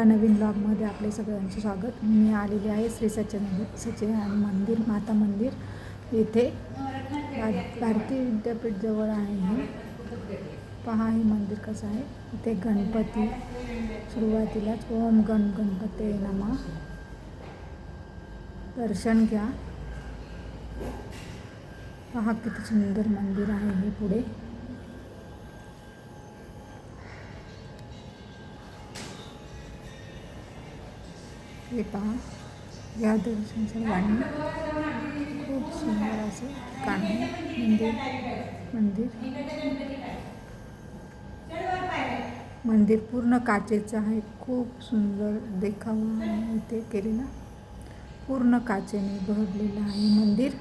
ह्या नवीन ब्लॉगमध्ये आपले सगळ्यांचे स्वागत. मी आलेले आहे श्री सचिन सच्चिदानंद मंदिर माता मंदिर. येथे भार- भारतीय विद्यापीठ जवळ आहे हे. पहा हे मंदिर कसं आहे. इथे गणपती सुरुवातीलाच ओम गण गणपती नमा. दर्शन घ्या. पहा किती सुंदर मंदिर आहे हे पुढे. हे पहा या दर्शन गाणी खूप सुंदर असं ठिकाण. आहे मंदिर मंदिर. मंदिर पूर्ण काचेचं आहे. खूप सुंदर देखावा इथे केलेला. पूर्ण काचेने भरलेलं आहे मंदिर.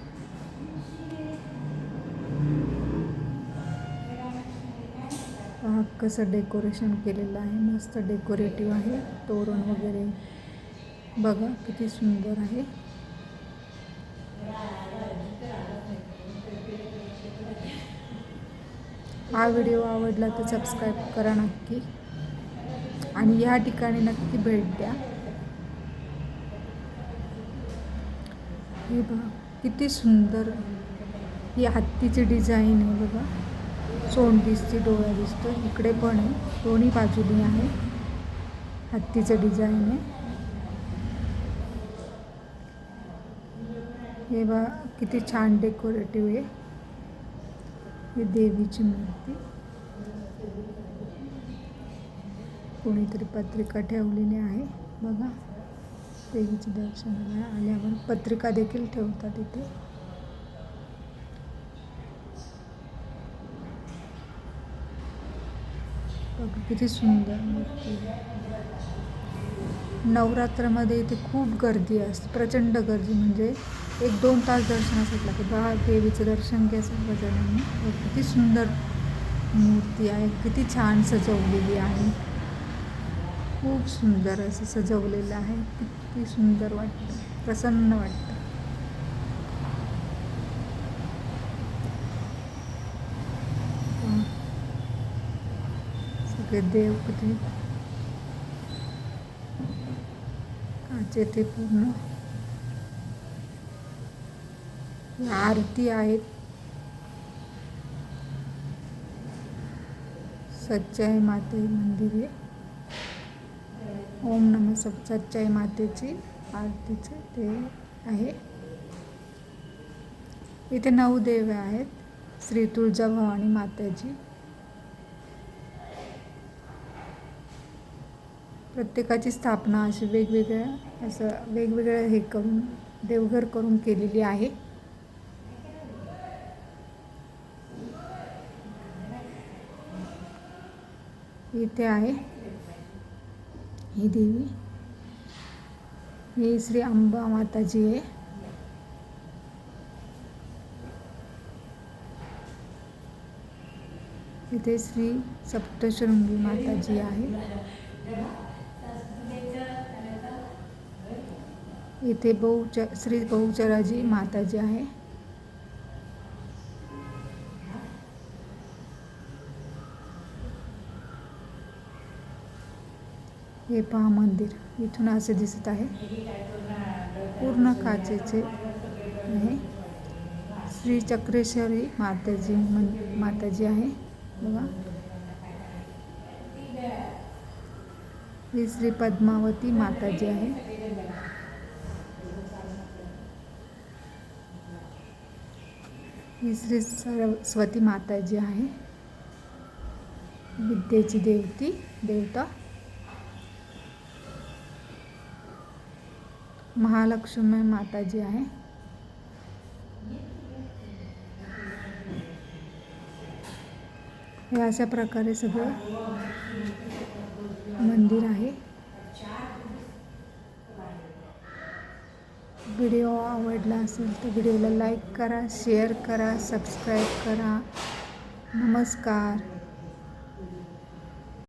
पहा कसं डेकोरेशन केलेलं आहे. मस्त डेकोरेटिव्ह आहे. तोरण वगैरे बघा किती सुंदर आहे. हा व्हिडिओ आवडला तर सबस्क्राईब करा नक्की. आणि या ठिकाणी नक्की भेट द्या. हे बघा किती सुंदर ही हत्तीची डिझाईन आहे बघा. सोंड दिसते डोळा दिसतो इकडे पण आहे. दोन्ही बाजूनी आहे. हत्तीचं डिझाईन आहे. हे बा किती छान डेकोरेटिव्ह आहे. ही देवीची मूर्ती. कोणीतरी पत्रिका ठेवलेली आहे. बघा देवीच्या दर्शनाला आल्यावर पत्रिका देखील ठेवतात इथे. बघा किती सुंदर मूर्ती नवरात्रामध्ये इथे खूप गर्दी असते प्रचंड गर्दी म्हणजे एक दोन तास दर्शनासाठी लागते बा देवीचं दर्शन घ्यायचं सर्वजणांनी. किती सुंदर मूर्ती आहे. किती छान सजवलेली आहे. खूप सुंदर असं सजवलेलं आहे. किती सुंदर वाटतं. प्रसन्न वाटतं. सगळे देव किती काचे ते पूर्ण ही आरती आहेत. सच्चाई माते मंदिर. आहे ओम नम सच्चाई मातेची आरतीचे ते आहे. इथे नऊ देव आहेत. श्री तुळजा भवानी माताजी. प्रत्येकाची स्थापना अशी वेगवेगळ्या असं वेगवेगळं हे करून देवघर करून केलेली आहे. आहे. ही देवी. ही श्री अंबा माताजी आहे. इथे श्री सप्तशृंगी माताजी आहे. इथे बहुच श्री बहुचराजी माताजी आहे. हे पहा मंदिर. इथून असे दिसत आहे. पूर्ण काचेचे आहे. श्री चक्रेश्वरी माताजी मन माताजी आहे. बघा. ही श्री पद्मावती माताजी आहे. ही श्री सरस्वती माताजी आहे. विद्येची देवती देवता. महालक्ष्मी माताजी आहे. हे अशा प्रकारे सगळं मंदिर आहे. व्हिडिओ आवडला असेल तर व्हिडिओला लाईक करा शेअर करा सबस्क्राईब करा. नमस्कार.